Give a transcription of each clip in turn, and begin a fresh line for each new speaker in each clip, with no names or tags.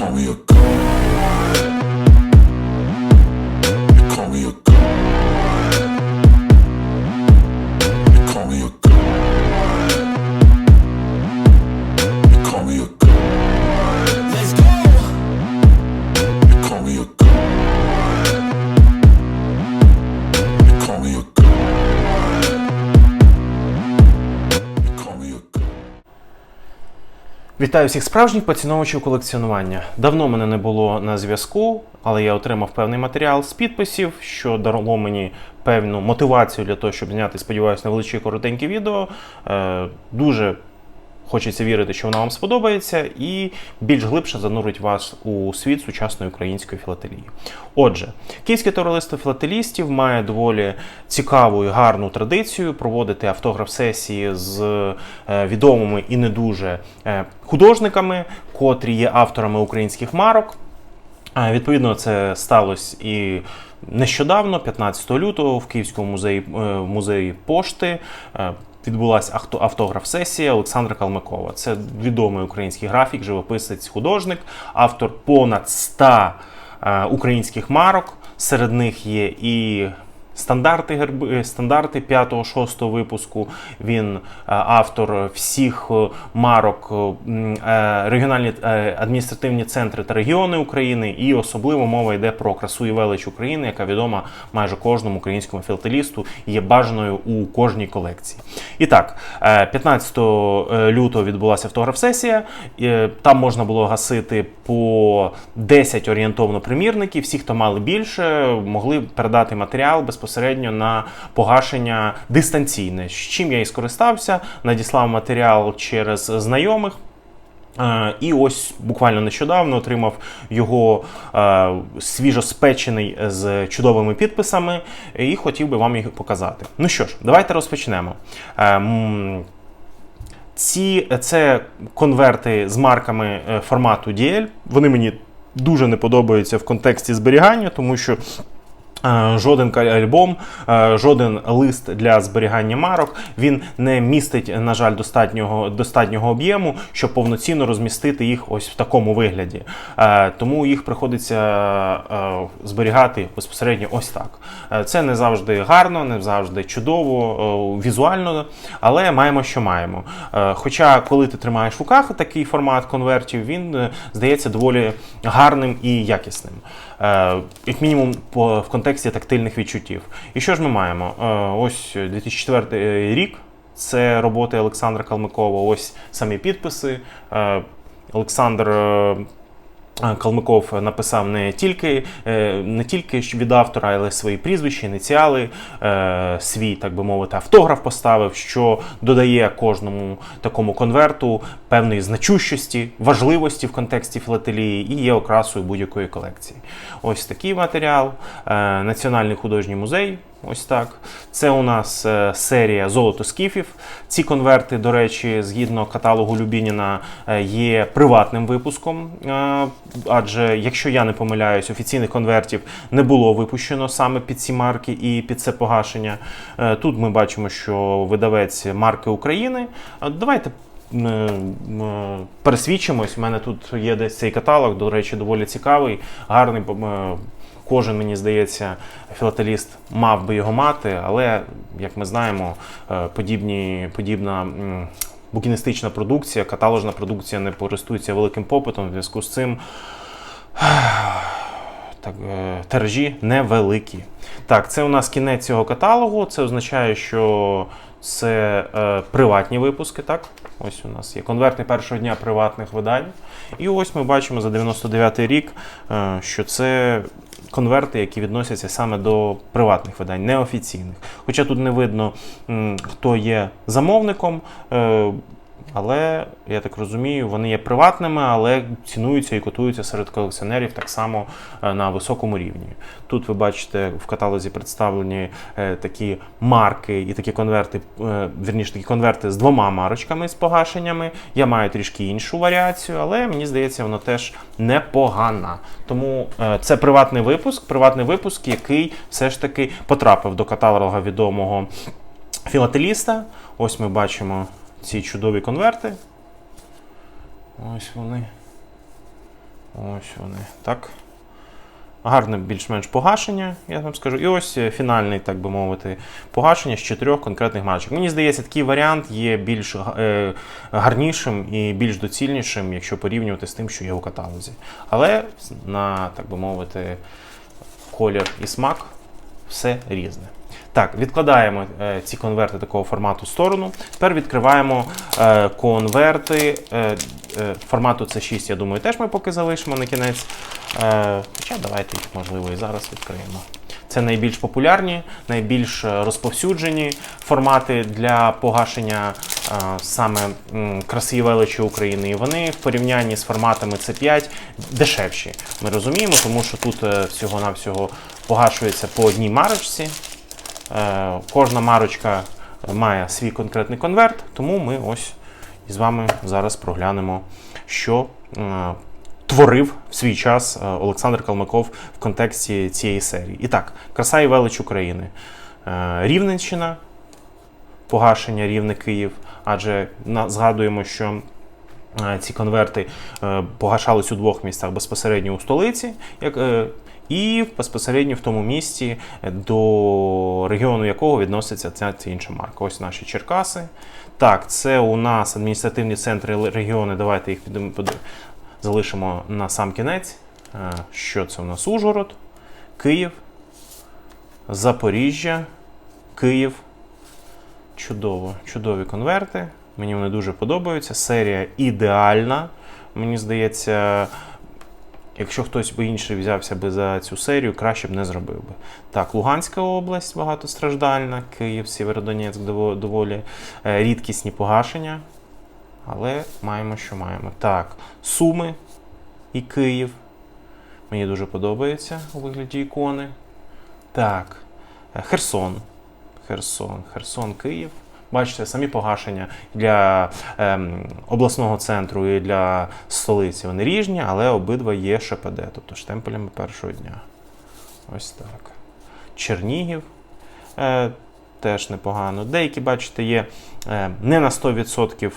call me a god.
Вітаю всіх справжніх поціновувачів колекціонування. Давно мене не було на зв'язку, але я отримав певний матеріал з підписів, що дало мені певну мотивацію для того, щоб зняти, сподіваюся, невеличке коротеньке відео. Е, дуже хочеться вірити, що воно вам сподобається, і більш глибше занурить вас у світ сучасної української філателії. Отже, Київське товариство філателістів має доволі цікаву і гарну традицію проводити автограф-сесії з е, відомими і не дуже е, художниками, котрі є авторами українських марок. Відповідно, це сталося і нещодавно, 15 лютого, в Київському музеї, е, музеї пошти. Відбулася автограф-сесія Олександра Калмикова. Це відомий український графік, живописець, художник, автор понад 100 е, українських марок. Серед них є і стандарти герби, е, стандарти 5-6 випуску. Він е, автор всіх е, марок регіональні адміністративні центри та регіони України, і особливо мова йде про красу і велич України, яка відома майже кожному українському філателісту і є бажаною у кожній колекції. І так, е, 15 лютого відбулася автограф-сесія. Там можна було гасити по 10 орієнтовно примірників. Всі, хто мали більше, могли передати матеріал безпосередньо на погашення дистанційне. З чим я і скористався, надіслав матеріал через знайомих. Е, І ось буквально нещодавно отримав його е, свіжоспечений з чудовими підписами, і хотів би вам їх показати. Ну що ж, давайте розпочнемо. Е, Ці це конверти з марками формату DL. Вони мені дуже не подобаються в контексті зберігання, тому що. Е, Жоден альбом, е, жоден лист для зберігання марок він не містить, на жаль, достатнього, достатнього об'єму, щоб повноцінно розмістити їх ось в такому вигляді. Е, Тому їх приходиться зберігати безпосередньо ось так. Це не завжди гарно, не завжди чудово, візуально, але маємо, що маємо. Хоча, коли ти тримаєш в руках такий формат конвертів, він здається доволі гарним і якісним. Е, Як мінімум, в контексті тактильних відчуттів. І що ж ми маємо? Е, Ось 2004 рік. Це роботи Олександра Калмикова. Ось самі підписи. Е, Олександр е, Е, Калмиков написав не тільки, е, не тільки від автора, але свої прізвища, ініціали, е, свій, так би мовити, автограф поставив, що додає кожному такому конверту певної значущості, важливості в контексті філателії і є окрасою будь-якої колекції. Ось такий матеріал. Е, Національний художній музей. Ось так. Це у нас е, серія Золото скіфів. Ці конверти, до речі, згідно каталогу Любініна, е, є приватним випуском. е, Адже, якщо я не помиляюсь, офіційних конвертів не було випущено саме під ці марки і під це погашення. Тут ми бачимо, що видавець марки України. Давайте. Пересвідчимось, у мене тут є десь цей каталог, до речі, доволі цікавий, гарний. Кожен, мені здається, філателіст мав би його мати, але, як ми знаємо, е, подібні, подібна букіністична продукція, каталожна продукція не користується великим попитом. В зв'язку з цим так, е, тиражі невеликі. Так, це у нас кінець цього каталогу. Це означає, що це е, приватні випуски. Так, ось у нас є конверти першого дня приватних видань. І ось ми бачимо за 99-й рік, е, що це конверти, які відносяться саме до приватних видань, неофіційних. Хоча тут не видно, хто є замовником. Але я так розумію, вони є приватними, але цінуються і котуються серед колекціонерів так само е, на високому рівні. Тут ви бачите в каталозі представлені е, такі марки і такі конверти, е, вірніше такі конверти з двома марочками з погашеннями. Я маю трішки іншу варіацію, але мені здається, воно теж непогана. Тому це приватний випуск, приватний випуск, який все ж таки потрапив до каталога відомого філателіста. Ось ми бачимо ці чудові конверти. Ось вони. Ось вони. Так. Гарне більш-менш погашення, я вам скажу. І ось е, фінальний, так би мовити, погашення з чотирьох конкретних марочок. Мені здається, такий варіант є більш е, гарнішим і більш доцільнішим, якщо порівнювати з тим, що є у каталозі. Але на, так би мовити, колір і смак все різне. Так, відкладаємо е, ці конверти такого формату в сторону. Тепер відкриваємо е, конверти е, формату C6, я думаю, теж ми поки залишимо на кінець. Хоча давайте їх, можливо, і зараз відкриємо. Це найбільш популярні, найбільш розповсюджені формати для погашення саме краси величі України. І вони в порівнянні з форматами C5 дешевші. Ми розуміємо, тому що тут всього-навсього погашується по одній марочці. Е, Кожна марочка має свій конкретний конверт, тому ми ось із вами зараз проглянемо, що е, творив в свій час е, Олександр Калмаков в контексті цієї серії. І так, краса і велич України. Рівненщина, погашення Рівне Київ, адже згадуємо, що ці конверти е, погашались у двох містах безпосередньо у столиці, як, е, і безпосередньо в тому місті, е, до регіону якого відноситься ця чи інша марка. Ось наші Черкаси. Так, це у нас адміністративні центри регіони. Давайте їх підемо залишимо на сам кінець. Е, Що це у нас? Ужгород, Київ, Запоріжжя, Київ. Чудово, чудові конверти. Мені вони дуже подобаються. Серія ідеальна. Мені здається, якщо хтось би інший взявся би за цю серію, краще б не зробив би. Так, Луганська область багатостраждальна, Київ, Сєвєродонецьк доволі е, рідкісні погашення. Але маємо, що маємо. Так, Суми і Київ. Мені дуже подобається у вигляді ікони. Так, е, Херсон. Херсон, Херсон, Київ. Бачите, самі погашення для ем, обласного центру і для столиці вони різні, але обидва є ШПД, тобто штемпелями першого дня. Ось так. Чернігів е, теж непогано. Деякі, бачите, є е, не на 100%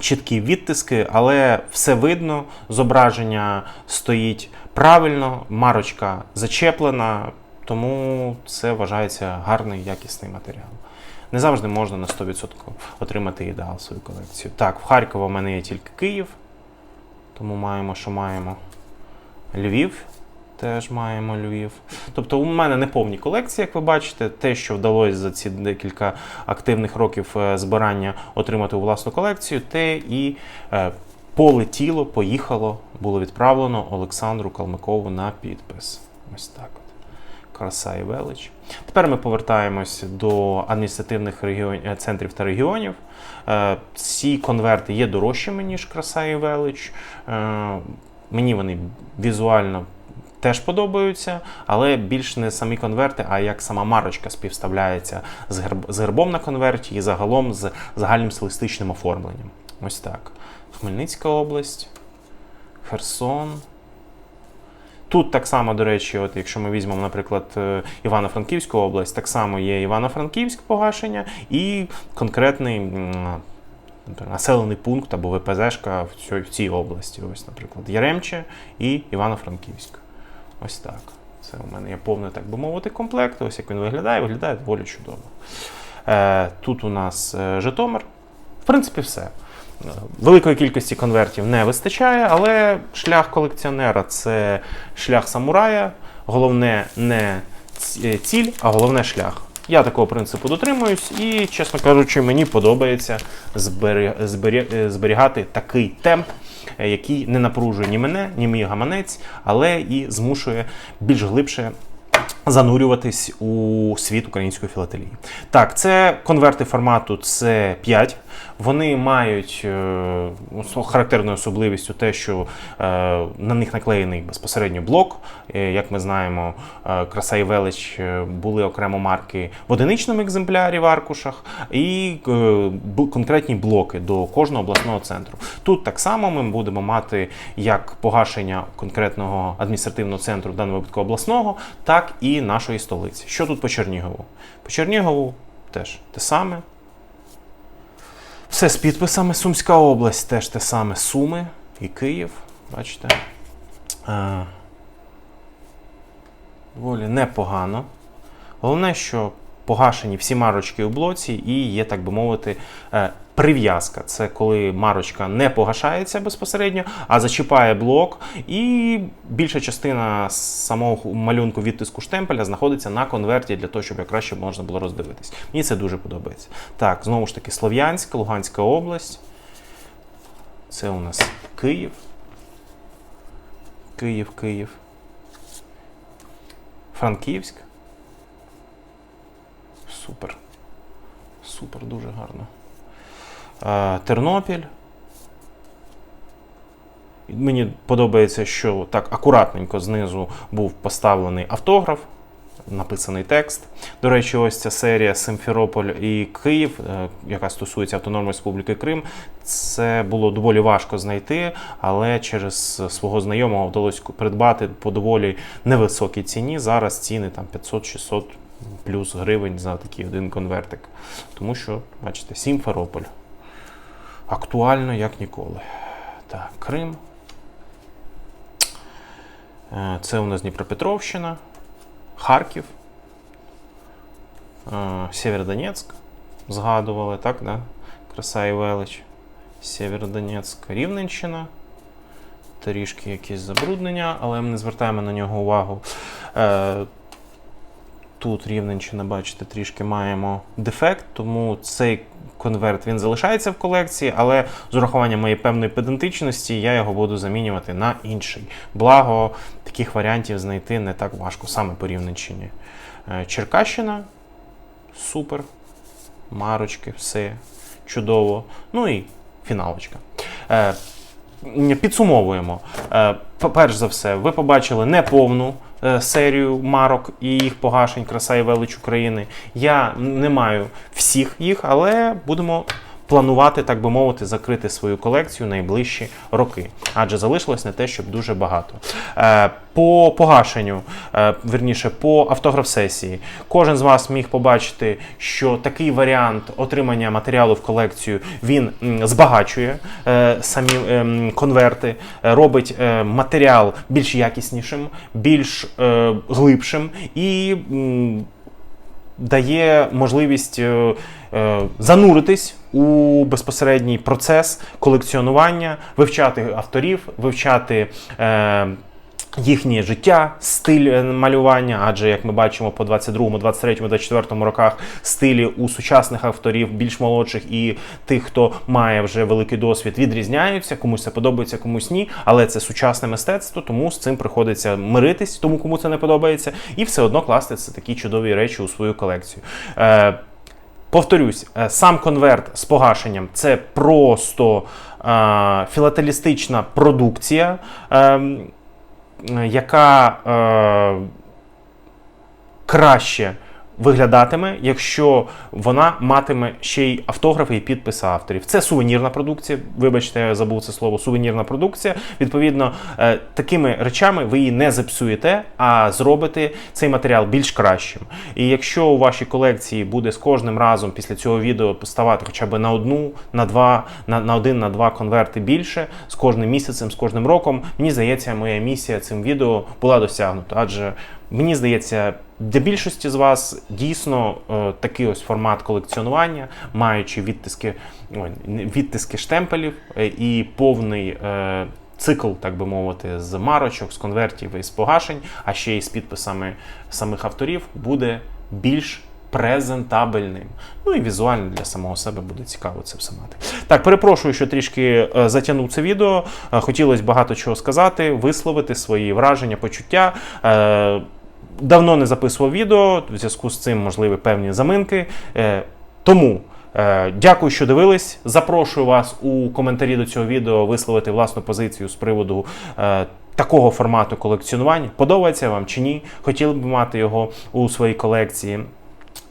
чіткі відтиски, але все видно, зображення стоїть правильно, марочка зачеплена, тому це вважається гарний якісний матеріал. Не завжди можна на 100% отримати ідеал свою колекцію. Так, в Харкова в мене є тільки Київ, тому маємо, що маємо. Львів. Теж маємо Львів. Тобто у мене не повні колекції, як ви бачите. Те, що вдалося за ці декілька активних років е, збирання отримати у власну колекцію, те і е, полетіло, поїхало, було відправлено Олександру Калмикову на підпис. Ось так. Краса і велич. Тепер ми повертаємось до адміністративних регіон... е, центрів та регіонів. Е, Ці конверти є дорожчими, ніж краса і велич. Е, Мені вони візуально теж подобаються, але більш не самі конверти, а як сама марочка співставляється з, герб... з гербом на конверті і загалом з загальним стилістичним оформленням. Ось так. Хмельницька область, Херсон. Тут так само, до речі, от якщо ми візьмемо, наприклад, е, Івано-Франківську область, так само є Івано-Франківськ погашення і конкретний населений пункт або ВПЗшка в цій, області. Ось, наприклад, Яремче і Івано-Франківськ. Ось так. Це у мене є повний, так би мовити, комплект. Ось як він виглядає, виглядає доволі чудово. Е, тут у нас е, Житомир. В принципі, все. Е, Великої кількості конвертів не вистачає, але шлях колекціонера це шлях самурая. Головне не ціль, а головне шлях. Я такого принципу дотримуюсь, і, чесно кажучи, мені подобається е, зберігати такий темп, е, який не напружує ні мене, ні мій гаманець, але і змушує більш глибше занурюватись у світ української філателії. Так, це конверти формату C5. Вони мають е, характерною особливістю те, що е, на них наклеєний безпосередньо блок. Е, як ми знаємо, краса і велич були окремо марки в одиничному екземплярі в аркушах, і конкретні блоки до кожного обласного центру. Тут так само ми будемо мати як погашення конкретного адміністративного центру, в даному випадку обласного, так і нашої столиці. Що тут по Чернігову? По Чернігову теж те саме. Все з підписами. Сумська область теж те саме. Суми і Київ. Бачите? А, доволі непогано. Головне, що погашені всі марочки у блоці і є, так би мовити, е, прив'язка. Це коли марочка не погашається безпосередньо, а зачіпає блок, і більша частина самого малюнку відтиску штемпеля знаходиться на конверті для того, щоб як краще можна було роздивитись. Мені це дуже подобається. Так, знову ж таки, Слов'янська, Луганська область. Це у нас Київ. Київ, Київ. Франківськ. Супер. Супер, дуже гарно. Тернопіль. Мені подобається, що так акуратненько знизу був поставлений автограф, написаний текст. До речі, ось ця серія Симферополь і Київ, е, яка стосується Автономної Республіки Крим, це було доволі важко знайти, але через свого знайомого вдалося придбати по доволі невисокій ціні. Зараз ціни там 500-600 плюс гривень за такий один конвертик. Тому що, бачите, Сімферополь. Актуально як ніколи. Так, Крим. Е, Це у нас Дніпропетровщина, Харків, е, Сєвєродонецьк. Згадували, так, да? Краса і велич. Сєвєродонецьк, Рівненщина. Трішки якісь забруднення, але ми не звертаємо на нього увагу. Е, Тут Рівненщина, бачите, трішки маємо дефект, тому цей конверт він залишається в колекції, але з урахуванням моєї певної педантичності я його буду замінювати на інший. Благо, таких варіантів знайти не так важко, саме по Рівненщині. Е, Черкащина супер. Марочки, все чудово. Ну і фіналочка. Е, Підсумовуємо. Е, Перш за все, ви побачили неповну серію марок і їх погашень краса і велич України. Я не маю всіх їх, але будемо планувати, так би мовити, закрити свою колекцію найближчі роки. Адже залишилось не те, щоб дуже багато. Е, По погашенню, е, верніше, по автограф-сесії, кожен з вас міг побачити, що такий варіант отримання матеріалу в колекцію він збагачує е, самі конверти, робить матеріал більш якіснішим, більш глибшим і. Дає можливість е, е, зануритись у безпосередній процес колекціонування, вивчати авторів, вивчати. Їхнє життя, стиль е, малювання, адже як ми бачимо по 22, 23, 24 роках стилі у сучасних авторів, більш молодших і тих, хто має вже великий досвід, відрізняються. Комусь це подобається, комусь ні. Але це сучасне мистецтво, тому з цим приходиться миритись, тому кому це не подобається, і все одно класти це такі чудові речі у свою колекцію. Е, Повторюсь, е, сам конверт з погашенням це просто е, філателістична продукція, е, яка е, краще виглядатиме, якщо вона матиме ще й автографи і підписи авторів. Це сувенірна продукція. Вибачте, я забув це слово. Сувенірна продукція. Відповідно, е, такими речами ви її не зіпсуєте, а зробите цей матеріал більш кращим. І якщо у вашій колекції буде з кожним разом після цього відео ставати хоча б на одну, на два, на, на один, на два конверти більше з кожним місяцем, з кожним роком, мені здається, моя місія цим відео була досягнута. Адже мені здається, для більшості з вас дійсно е, такий ось формат колекціонування, маючи відтиски, відтиски штемпелів е, і повний. Е, Цикл, так би мовити, з марочок, з конвертів і з погашень, а ще й з підписами самих авторів, буде більш презентабельним. Ну і візуально для самого себе буде цікаво це все мати. Так, перепрошую, що трішки затягнув це відео. Хотілося багато чого сказати, висловити свої враження, почуття. Давно не записував відео, в зв'язку з цим можливі певні заминки. Е, Тому е, дякую, що дивились. Запрошую вас у коментарі до цього відео висловити власну позицію з приводу. е, Такого формату колекціонування подобається вам чи ні? Хотіли б мати його у своїй колекції.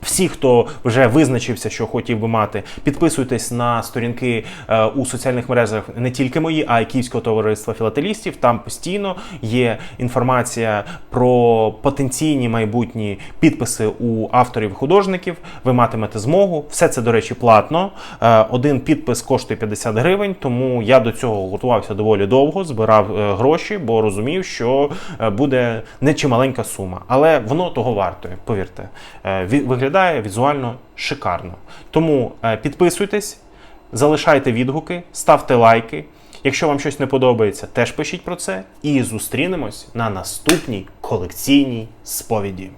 Всі, хто вже визначився, що хотів би мати, підписуйтесь на сторінки е, у соціальних мережах не тільки мої, а й Київського товариства філателістів. Там постійно є інформація про потенційні майбутні підписи у авторів художників. Ви матимете змогу. Все це, до речі, платно. Е, один підпис коштує 50 гривень, тому я до цього готувався доволі довго, збирав е, гроші, бо розумів, що буде не чималенька сума. Але воно того вартує, повірте. Ві- виглядає візуально шикарно. Тому е, підписуйтесь, залишайте відгуки, ставте лайки. Якщо вам щось не подобається, теж пишіть про це. І зустрінемось на наступній колекційній сповіді.